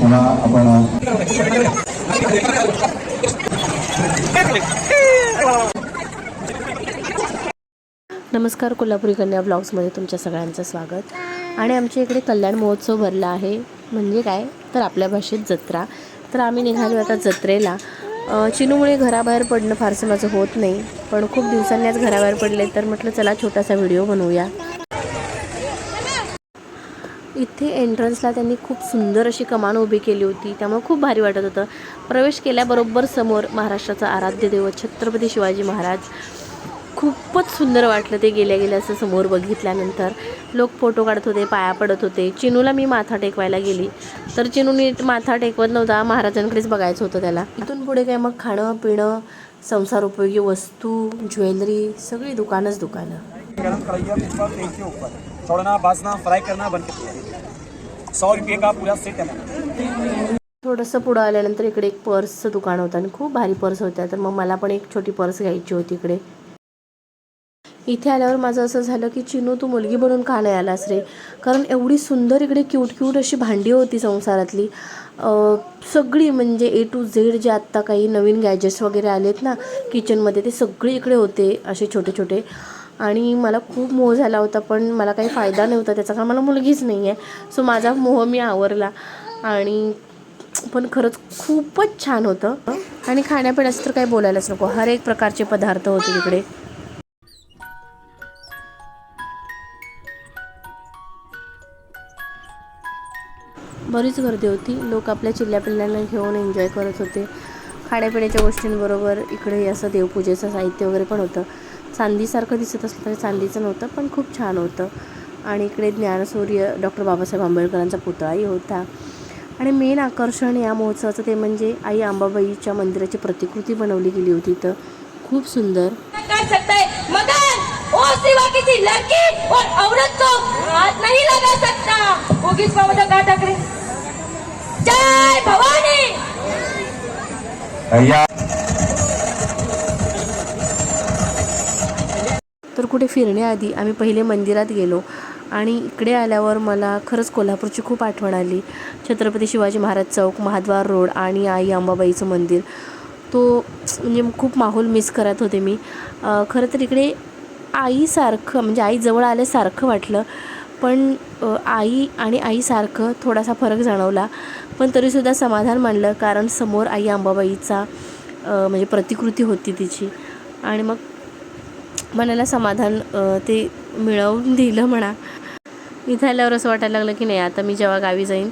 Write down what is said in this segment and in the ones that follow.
पुन्हा आपण नमस्कार कोल्हापुरी कन्या ब्लॉग्समध्ये तुमच्या सगळ्यांचं स्वागत. आणि आमच्या इकडे कल्याण महोत्सव भरला आहे. म्हणजे काय? तर आपल्या भाषेत जत्रा. तर आम्ही निघालो आता जत्रेला. चिनूमुळे घराबाहेर पडणं फारसं माझं होत नाही. पण खूप दिवसांनी आज घराबाहेर पडले तर म्हटलं चला छोटासा व्हिडिओ बनवूया. इथे एंट्रन्सला त्यांनी खूप सुंदर अशी कमान उभी केली होती. त्यामुळे खूप भारी वाटत होतं. प्रवेश केल्याबरोबर समोर महाराष्ट्राचा आराध्य दैवत छत्रपती शिवाजी महाराज. खूपच सुंदर वाटलं ते गेल्या गेल्या असं समोर बघितल्यानंतर. लोक फोटो काढत होते पाया पडत होते. चिनूला मी माथा टेकवायला गेली. तर चिनू नीट माथा टेकवत नव्हता महाराजांकडेच बघायचं होतं त्याला. इथून पुढे काय मग खाणं पिणं संसार उपयोगी वस्तू ज्वेलरी सगळी दुकानच दुकानं. छोड़ना भाजना फ्राई करना बन सौ रुपये का पूरा सेट है। थोडंसं पुढं आल्यानंतर इकडे एक पर्सचं दुकान होतं आणि खूप भारी पर्स होत्या. तर मग मला पण एक छोटी पर्स घ्यायची होती इकडे. इथे आल्यावर माझं असं झालं की चिनू तू मुलगी बनून का नाही आलास रे? कारण एवढी सुंदर इकडे क्यूट क्यूट अशी भांडी होती संसारातली. सगळी म्हणजे ए टू झेड जे आत्ता काही नवीन गॅजेट्स वगैरे आलेत ना किचनमध्ये ते सगळे इकडे होते असे छोटे छोटे आणि मला खूप मोह झाला होता पण मला काही फायदा नव्हता त्याचा कारण मला मुलगीच नाही आहे सो माझा मोह मी आवरला. आणि पण खरंच खूपच छान होतं. आणि खाण्यापिण्याचं तर काही बोलायलाच नको. हर एक प्रकारचे पदार्थ होते तिकडे. बरीच गर्दी होती. लोक आपल्या चिल्ल्या पिल्ल्यांना घेऊन एन्जॉय करत होते. खाण्यापिण्याच्या गोष्टींबरोबर इकडे असं देवपूजेचं साहित्य वगैरे पण होतं. चांदीसारखं दिसत असलं तरी चांदीचं नव्हतं पण खूप छान होतं. आणि इकडे ज्ञानसूर्य डॉक्टर बाबासाहेब आंबेडकरांचा पुतळाही होता. आणि मेन आकर्षण या महोत्सवाचं ते म्हणजे आई अंबाबाईच्या मंदिराची प्रतिकृती बनवली गेली होती इथं. खूप सुंदर. कुठे फिरण्याआधी आम्ही पहिले मंदिरात गेलो. आणि इकडे आल्यावर मला खरंच कोल्हापूरची खूप आठवण आली. छत्रपती शिवाजी महाराज चौक महाद्वार रोड आणि आई अंबाबाईचं मंदिर. तो म्हणजे खूप माहोल मिस करत होते मी. खरं तर इकडे आईसारखं म्हणजे आईजवळ आल्यासारखं वाटलं. पण आई आणि आईसारखं थोडासा फरक जाणवला. पण तरीसुद्धा समाधान मानलं कारण समोर आई अंबाबाईचा म्हणजे प्रतिकृती होती तिची. आणि मग मनाला समाधान ते मिळवून दिलं म्हणा. इथं आल्यावर असं वाटायला लागलं की नाही आता मी जेव्हा गावी जाईन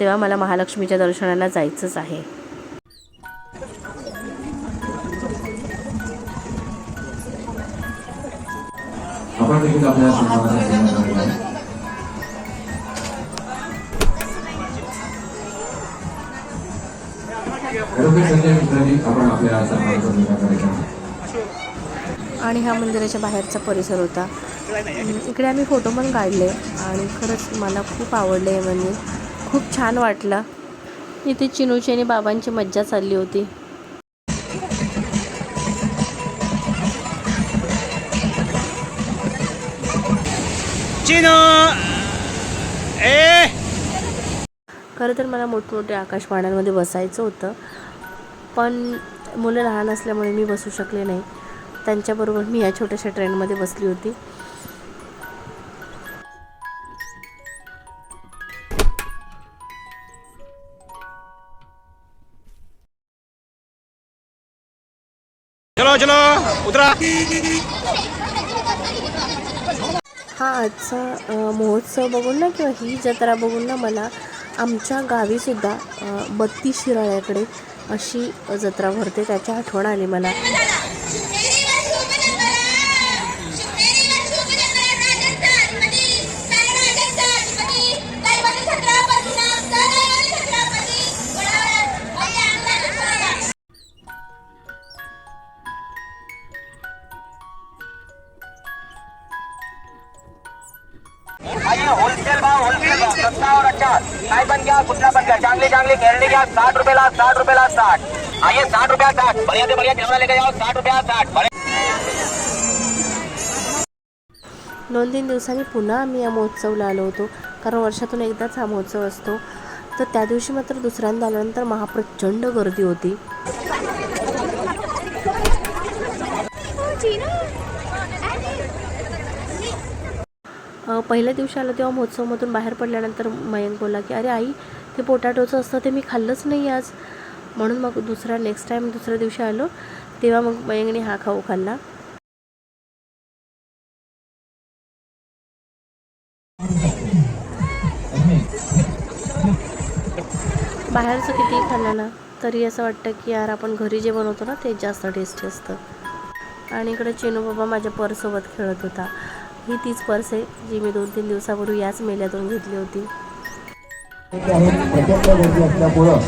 तेव्हा मला महालक्ष्मीच्या दर्शनाला जायचंच आहे. आपण आपल्या आणि हा मंदिराच्या बाहेरचा परिसर होता. इकडे आम्ही फोटो पण काढले आणि खरंच मला खूप आवडलं हे मंदिर. खूप छान वाटलं. इथे चिनूची आणि बाबांची मज्जा चालली होती. चिनो! ए! खरं तर मला मोठमोठ्या आकाशवाण्यांमध्ये बसायचं होतं. पण मुलं लहान असल्यामुळे मी बसू शकले नाही. त्यांच्याबरोबर मी या छोट्याशा ट्रेनमध्ये बसली होती. चलो चलो उतरा. हा आजचा महोत्सव बघून ना किंवा ही जत्रा बघून ना मला आमच्या गावीसुद्धा बत्तीस शिराळ्याकडे अशी जत्रा भरते त्याची आठवण आली मला. आइए होलसेल भाव होलसेल भाव सस्ता और अच्छा. काय बन गया कुठला बन गया? चांगली चांगली खेळणी घ्या साठ रुपयाला साठ रुपयाला साठ. आइए साठ रुपया साठ. बढ़िया से बढ़िया कैमरा लेके जाओ. साठ रुपया साठ. दोन तीन दिवसांनी पुन्हा आम्ही या महोत्सवला आलो होतो. कारण वर्षातून एकदाच हा महोत्सव असतो. तर त्या दिवशी मात्र दुसऱ्यांदा आल्यानंतर महाप्रचंड गर्दी होती. पहिल्या दिवशी आलो तेव्हा महोत्सवमधून बाहेर पडल्यानंतर मयंक बोलला की अरे आई ते पोटॅटोचं असतं ते मी खाल्लंच नाही आज. म्हणून मग दुसरा नेक्स्ट टाईम दुसऱ्या दिवशी आलो तेव्हा मग मयंकने हा खाऊ खाल्ला. बाहेरचं कितीही खाल्लं ना तरी असं वाटतं की यार आपण घरी जे बनवतो ना ते जास्त टेस्टी असतं. आणि इकडे चिनू बाबा माझ्या पर्ससोबत खेळत होता. ही तीच पर्स आहे जी मी दोन तीन दिवसापूर्वी याच मेल्यातून घेतली होती. असल्यामुळं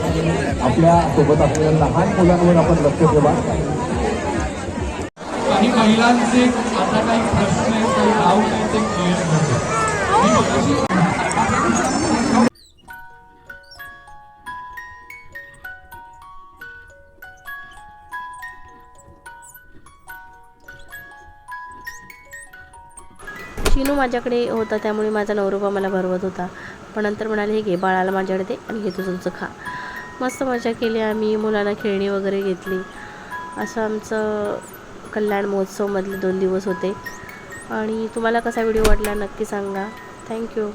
आपल्यासोबत लहान मुलांवर आपण लक्ष ठेवा महिलांचे आता काही प्रश्न आहेत काही डाऊट आहेत ते क्लिअर करतो चिनू माझ्याकडे होता त्यामुळे माझा नवरोबा मला भरवत होता. पण नंतर म्हणाले हे घे बाळाला माझ्याकडे दे आणि हे तू तुमचं खा. मस्त मजा केली आम्ही मुलांना खेळणी वगैरे घेतली. असं आमचं कल्याण महोत्सवमधले दोन दिवस होते. आणि तुम्हाला कसा व्हिडिओ वाटला नक्की सांगा. थँक्यू